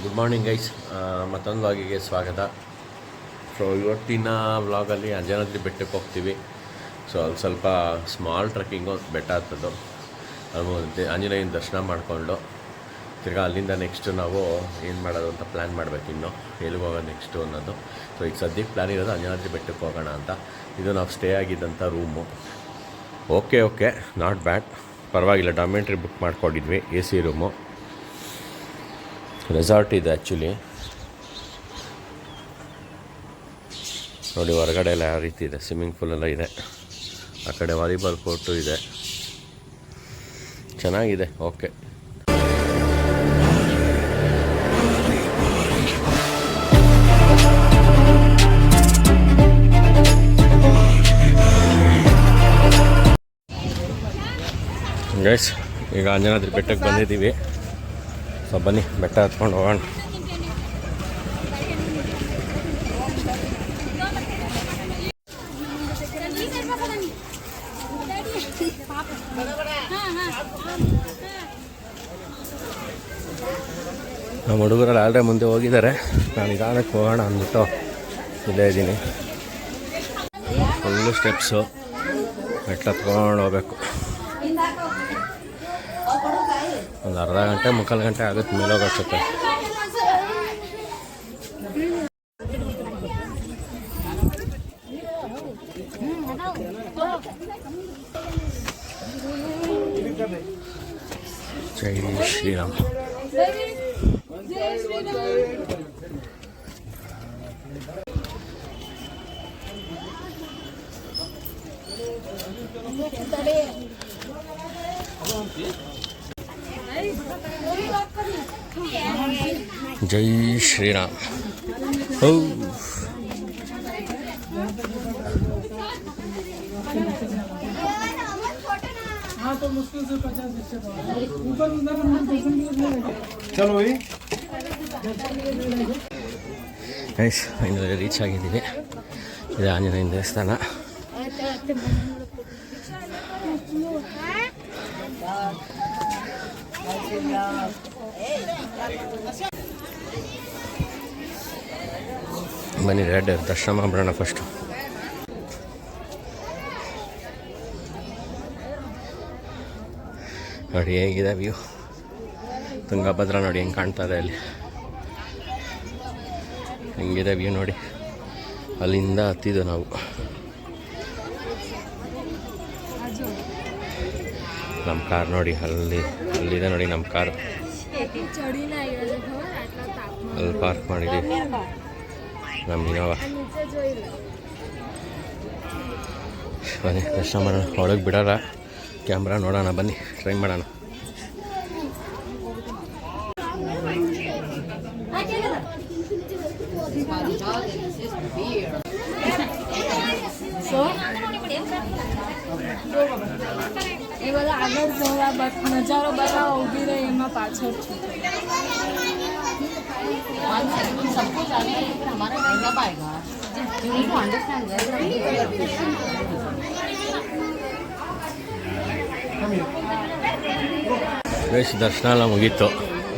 Good morning guys ಮತ್ತೊಂದು ವ್ಲಾಗಿಗೆ ಸ್ವಾಗತ. So ಇವತ್ತಿನ ವ್ಲಾಗಲ್ಲಿ ಅಂಜನಾದ್ರಿ ಬೆಟ್ಟಕ್ಕೆ ಹೋಗ್ತೀವಿ. ಸೊ ಅಲ್ಲಿ ಸ್ವಲ್ಪ ಸ್ಮಾಲ್ ಟ್ರೆಕ್ಕಿಂಗು ಬೆಟ್ಟ ಹತ್ತದು. ಅಲ್ಲಿ ಆಂಜನೇಯನ ದರ್ಶನ ಮಾಡಿಕೊಂಡು ತಿರ್ಗಾ ಅಲ್ಲಿಂದ ನೆಕ್ಸ್ಟ್ ನಾವು ಏನು ಮಾಡೋದು ಅಂತ ಪ್ಲ್ಯಾನ್ ಮಾಡಬೇಕು ಇನ್ನು. ಎಲ್ಲಿಗೆ ಹೋಗೋದು ನೆಕ್ಸ್ಟು ಅನ್ನೋದು. ಸೊ ಈಗ ಸದ್ಯಕ್ಕೆ ಪ್ಲ್ಯಾನ್ ಇರೋದು ಅಂಜನಾದ್ರಿ ಬೆಟ್ಟಕ್ಕೆ ಹೋಗೋಣ ಅಂತ. ಇದು ನಾವು stay ಆಗಿದ್ದಂಥ room okay okay not bad ಪರವಾಗಿಲ್ಲ ಡಾಮೆಂಟ್ರಿ ಬುಕ್ ಮಾಡ್ಕೊಂಡಿದ್ವಿ ಎ ಸಿ ರೂಮು ರೆಸಾರ್ಟ್ ಇದೆ ಆ್ಯಕ್ಚುಲಿ ನೋಡಿ, ಹೊರಗಡೆ ಎಲ್ಲ ಯಾವ ರೀತಿ ಇದೆ? ಸ್ವಿಮ್ಮಿಂಗ್ ಪೂಲ್ ಎಲ್ಲ ಇದೆ. ಆ ಕಡೆ ವಾಲಿಬಾಲ್ ಕೋರ್ಟು ಇದೆ. ಚೆನ್ನಾಗಿದೆ ಓಕೆ ಗೈಸ್ ಈಗ ಅಂಜನಾದ್ರಿ ಬೆಟ್ಟಕ್ಕೆ ಬಂದಿದ್ದೀವಿ. ಸೊ ಬನ್ನಿ, ಬೆಟ್ಟ ಹತ್ಕೊಂಡು ಹೋಗೋಣ. ನಮ್ಮ ಹುಡುಗರಲ್ಲಿ ಆಲ್ರೆ ಮುಂದೆ ಹೋಗಿದ್ದಾರೆ. ನಾನು ನಿಧಾನಕ್ಕೆ ಹೋಗೋಣ ಅಂದ್ಬಿಟ್ಟು ಇಲ್ಲೇ ಇದ್ದೀನಿ. ಫುಲ್ಲು ಸ್ಟೆಪ್ಸು ಬೆಟ್ಟ ಹತ್ಕೊಂಡು ಹೋಗ್ಬೇಕು. ಒಂದು ಅರ್ಧ ಗಂಟೆ ಮುಕ್ಕಾಲು ಗಂಟೆ ಆಗುತ್ತೆ ಮೇಲೆ ಹೋಗೋಷ್ಟೊತ್ತೆ ಜೈ ಶ್ರೀರಾಮ್. ಜೈ ಶ್ರೀರಾಮ್. ಹೌ. ಚಲೋ ಫೈನಲಿ ರೀಚ್ ಆಗಿದ್ದೀವಿ. ಇದು ಆಂಜನೇಯನ ದೇವಸ್ಥಾನ. ಬನ್ನಿ ರೆಡ್, ದರ್ಶನ ಮಾಡೋಣ ಫಸ್ಟು ನೋಡಿ ಹೇಗಿದೆ ವ್ಯೂ ತುಂಗಭದ್ರ ನೋಡಿ ಹೆಂಗೆ ಕಾಣ್ತಾ ಇದೆ ಅಲ್ಲಿ. ಹೆಂಗಿದೆ ವ್ಯೂ ನೋಡಿ. ಅಲ್ಲಿಂದ ಹತ್ತಿದ್ದು ನಾವು. ನಮ್ಮ ಕಾರ್ ನೋಡಿ, ಅಲ್ಲಿ, ಅಲ್ಲಿದೆ ನೋಡಿ ನಮ್ಮ ಕಾರ್. ಅಲ್ಲಿ ಪಾರ್ಕ್ ಮಾಡಿದ್ದೀವಿ ನಮ್ಮ ಇನೋವಾ ಬನ್ನಿ, ದರ್ಶನ ಮಾಡೋಣ. ಒಳಗೆ ಬಿಡೋಲ್ಲ ಕ್ಯಾಮ್ರಾ ನೋಡೋಣ, ಬನ್ನಿ ಟ್ರೈ ಮಾಡೋಣ. ಸೊ એ બધા આગળ જોવા બટ નજારો બતાવવા ઊભી રહી એમાં પાછળ છું सब कुछ आ गया लेकिन हमारा नहीं कब आएगा you need to understand base ದರ್ಶನ ಎಲ್ಲ ಮುಗೀತು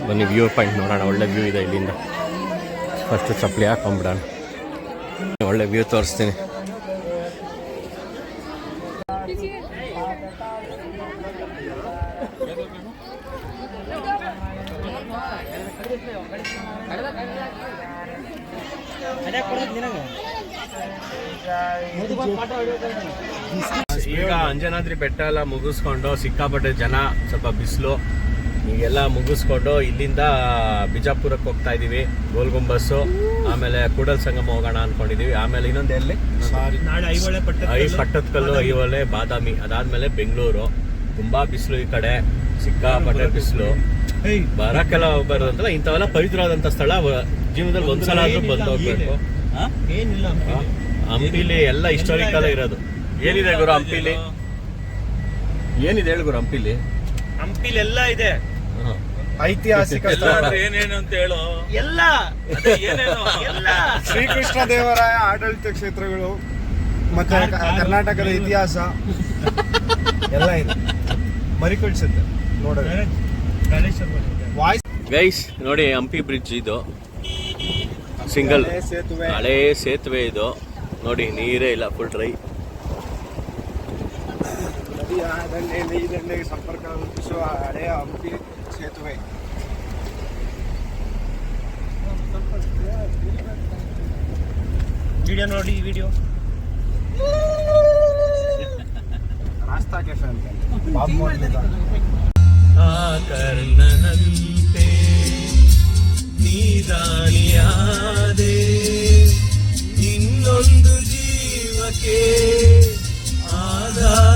ಬನ್ನಿ ವ್ಯೂ ಪಾಯಿಂಟ್ ನೋಡೋಣ ಒಳ್ಳೆ ವ್ಯೂ ಇದೆ ಇಲ್ಲಿಂದ ಫಸ್ಟ್ ಚಪ್ಪಲಿ ಹಾಕೊಂಬಿಡೋಣ ಒಳ್ಳೆ ವ್ಯೂ ತೋರಿಸ್ತೀನಿ ಈಗ ಅಂಜನಾದ್ರಿ ಬೆಟ್ಟ ಎಲ್ಲ ಮುಗಿಸ್ಕೊಂಡು ಸಿಕ್ಕಾಪಟ್ಟೆ ಜನ ಸ್ವಲ್ಪ ಬಿಸಿಲು. ಈಗೆಲ್ಲ ಮುಗಿಸ್ಕೊಂಡು ಇಲ್ಲಿಂದ ಬಿಜಾಪುರಕ್ಕೆ ಹೋಗ್ತಾ ಇದೀವಿ ಗೋಲ್ಗುಂಬಸ್ಸು ಆಮೇಲೆ ಕೂಡಲ್ ಸಂಗಮ ಹೋಗೋಣ ಅನ್ಕೊಂಡಿದೀವಿ. ಆಮೇಲೆ ಇನ್ನೊಂದು ಎಲ್ಲಿ? ಐ ಪಟ್ಟದ ಪಟ್ಟ ಐ ಪಟ್ಟದಕಲ್ಲು ಐಹೊಳೆ ಬಾದಾಮಿ ಅದಾದ್ಮೇಲೆ ಬೆಂಗಳೂರು. ತುಂಬಾ ಬಿಸಿಲು ಈ ಕಡೆ ಸಿಕ್ಕಾಪಟ್ಟೆ ಬಿಸಿಲು. ಬರಕ್ಕೆಲ್ಲ ಬರೋದಂತಲ್ಲ ಇಂಥವೆಲ್ಲ ಪವಿತ್ರವಾದಂತ ಸ್ಥಳ ಜೀವನದಲ್ಲಿ ಒಂದ್ಸಲ ಆದ್ರೂ ಬಂದು ಹೋಗ್ಬೇಕು. ಹಂಪಿಲಿ ಎಲ್ಲ ಹಿಸ್ಟಾರಿಕಲ್ ಇರೋದು. ಏನಿದೆ ಗುರು ಹಂಪಿಲಿ ಏನಿದೆ ಹೇಳು ಗುರು ಹಂಪಿಲಿ? ಹಂಪಿಲಿ ಎಲ್ಲ ಇದೆ. ಐತಿಹಾಸಿಕ ಸ್ಥಳ. ಏನೇನು ಅಂತ ಹೇಳು. ಎಲ್ಲ. ಅದೇ ಏನೇನು? ಎಲ್ಲ. ಶ್ರೀಕೃಷ್ಣ ದೇವರಾಯ ಆಡಳಿತ ಕ್ಷೇತ್ರಗಳು ಮತ್ತೆ ಕರ್ನಾಟಕದ ಇತಿಹಾಸ. ಎಲ್ಲ ಇದೆ. ಮರಿಕೊಳ್ಸುತ್ತೆ ನೋಡೋದು ಗೈಸ್ ನೋಡಿ ಹಂಪಿ ಬ್ರಿಡ್ಜ್ ಇದು. ಸಿಂಗಲ್. ಹಳೆ ಸೇತುವೆ. ಹಳೇ ಸೇತುವೆ ಇದು. ನೋಡಿ ನೀರೇ ಇಲ್ಲ ಫುಲ್ ಡ್ರೈ ಸಂಪರ್ಕ ರೂಪಿಸುವ ಹಳೆಯ ಹಂಪಿ ಸೇತುವೆ. ವಿಡಿಯೋ ನೋಡಿ ವಿಡಿಯೋ. ರಾಸ್ತಾ ಕೆಫೆ ಅಂತ. ಬಾಬು ಮಾಡ್ತಿದ್ದ. ಕರ್ಣನಂತೆ ನೀದಾನಿಯಾದೆ ಇನ್ನೊಂದು ಜೀವಕ್ಕೆ ಆಧಾರ